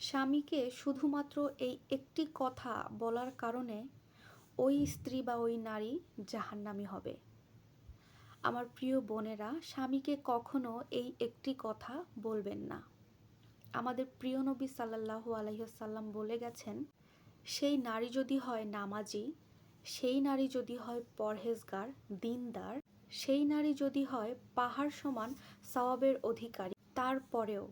স্বামীকে শুধুমাত্র এই একটি কথা বলার কারণে ওই স্ত্রী বা ওই নারী জাহান্নামী হবে। আমার প্রিয় বোনেরা, স্বামীকে কখনো এই একটি কথা বলবেন না। আমাদের প্রিয় নবী সাল্লাল্লাহু আলহিহাসাল্লাম বলে গেছেন, সেই নারী যদি হয় নামাজি, সেই নারী যদি হয় পরহেজগার, দিনদার, সেই নারী যদি হয় পাহাড় সমান সওয়াবের অধিকারী, তারপরেও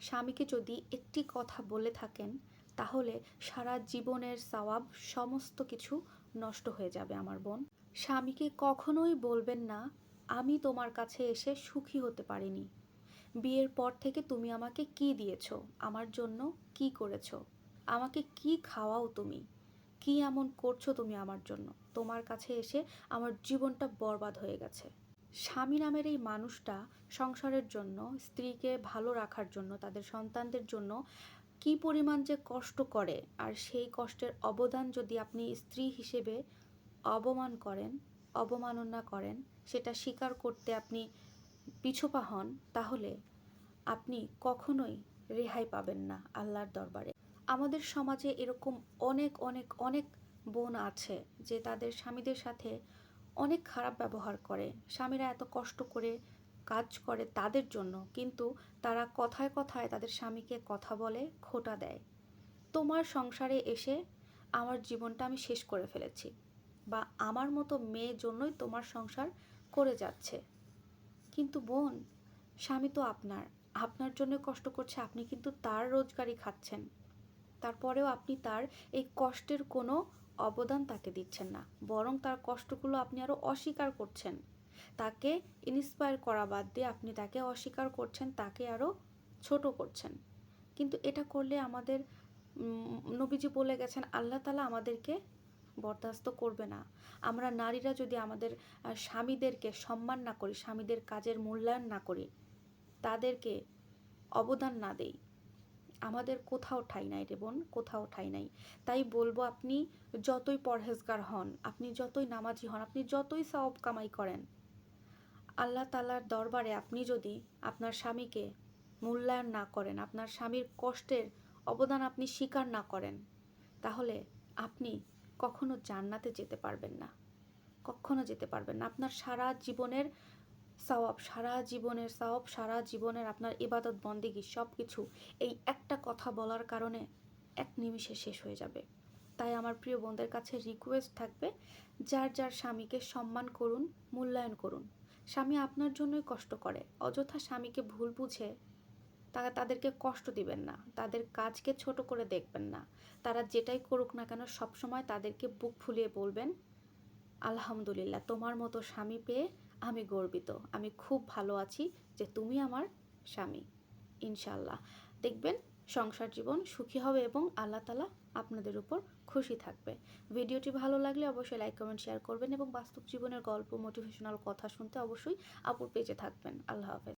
স্বামীকে যদি একটি কথা বলে থাকেন, তাহলে সারা জীবনের সওয়াব সমস্ত কিছু নষ্ট হয়ে যাবে আমার বোন। স্বামীকে কখনোই বলবেন না, আমি তোমার কাছে এসে সুখী হতে পারিনি। বিয়ের পর থেকে তুমি আমাকে কি দিয়েছ? আমার জন্য কি করেছ? আমাকে কি খাওয়াও তুমি? কি এমন করছ তুমি আমার জন্য? তোমার কাছে এসে আমার জীবনটা বরবাদ হয়ে গেছে। স্বামী নামের এই মানুষটা সংসারের জন্য, স্ত্রীকে ভালো রাখার জন্য, তাদের সন্তানদের জন্য কি পরিমাণ যে কষ্ট করে আর সেই কষ্টের অবদান যদি আপনি স্ত্রী হিসেবে অবমান করেন, অবমাননা করেন, সেটা স্বীকার করতে আপনি পিছুপা হন, তাহলে আপনি কখনোই রেহাই পাবেন না আল্লাহর দরবারে। আমাদের সমাজে এরকম অনেক অনেক অনেক বোন আছে যে তাদের স্বামীদের সাথে অনেক খারাপ ব্যবহার করে। স্বামীরা এত কষ্ট করে কাজ করে তাদের জন্য, কিন্তু তারা কথায় কথায় তাদের স্বামীকে কথা বলে খোটা দেয়। তোমার সংসারে এসে আমার জীবনটা আমি শেষ করে ফেলেছি বা আমার মতো মেয়ের জন্যই তোমার সংসার করে যাচ্ছে। কিন্তু বোন, স্বামী তো আপনার। আপনার জন্য কষ্ট করছে, আপনি কিন্তু তার রোজগারই খাচ্ছেন। তারপরেও আপনি তার এই কষ্টের কোনো অবদান তাকে দিচ্ছেন না, বরং তার কষ্টগুলো আপনি আরও অস্বীকার করছেন। তাকে ইন্সপায়ার করা বাদ দিয়ে আপনি তাকে অস্বীকার করছেন, তাকে আরও ছোট করছেন। কিন্তু এটা করলে আমাদের নবীজি বলে গেছেন, আল্লাহ তালা আমাদেরকে বরদাস্ত করবে না। আমরা নারীরা যদি আমাদের স্বামীদেরকে সম্মান না করি, স্বামীদের কাজের মূল্যায়ন না করি, তাদেরকে অবদান না দেই। আমাদের কোথাও ঠাই নাই রে বোন, কোথাও ঠাই নাই। তাই বলব আপনি যতই পরহেজগার হন, আপনি যতই নামাজি হন, আপনি যতই সব কামাই করেন, আল্লাহ তালার দরবারে আপনি যদি আপনার স্বামীকে মূল্যায়ন না করেন, আপনার স্বামীর কষ্টের অবদান আপনি স্বীকার না করেন, তাহলে আপনি কখনো জান্নাতে যেতে পারবেন না। কখনো যেতে পারবেন না। আপনার সারা জীবনের সওয়াব, সারা জীবনের সওয়াব, সারা জীবনের আপনার ইবাদত, বন্দিগি সব কিছু এই একটা কথা বলার কারণে এক নিমিষে শেষ হয়ে যাবে। তাই আমার প্রিয় বোনদের কাছে রিকোয়েস্ট থাকবে, যার যার স্বামীকে সম্মান করুন, মূল্যায়ন করুন। স্বামী আপনার জন্যই কষ্ট করে, অযথা স্বামীকে ভুল বুঝে তারা তাদেরকে কষ্ট দিবেন না, তাদের কাজকে ছোট করে দেখবেন না। তারা যেটাই করুক না কেন, সবসময় তাদেরকে বুক ফুলিয়ে বলবেন, আলহামদুলিল্লাহ, তোমার মতো স্বামী পেয়ে আমি গর্বিত। আমি খুব ভালো আছি যে তুমি আমার স্বামী। ইনশাল্লাহ দেখবেন, সংসার জীবন সুখী হবে এবং আল্লাহ তালা আপনাদের উপর খুশি থাকবে। ভিডিওটি ভালো লাগলে অবশ্যই লাইক কমেন্ট শেয়ার করবেন এবং বাস্তব জীবনের গল্প মোটিভেশনাল কথা শুনতে অবশ্যই আপুর পেজে থাকবেন। আল্লাহ হাফেজ।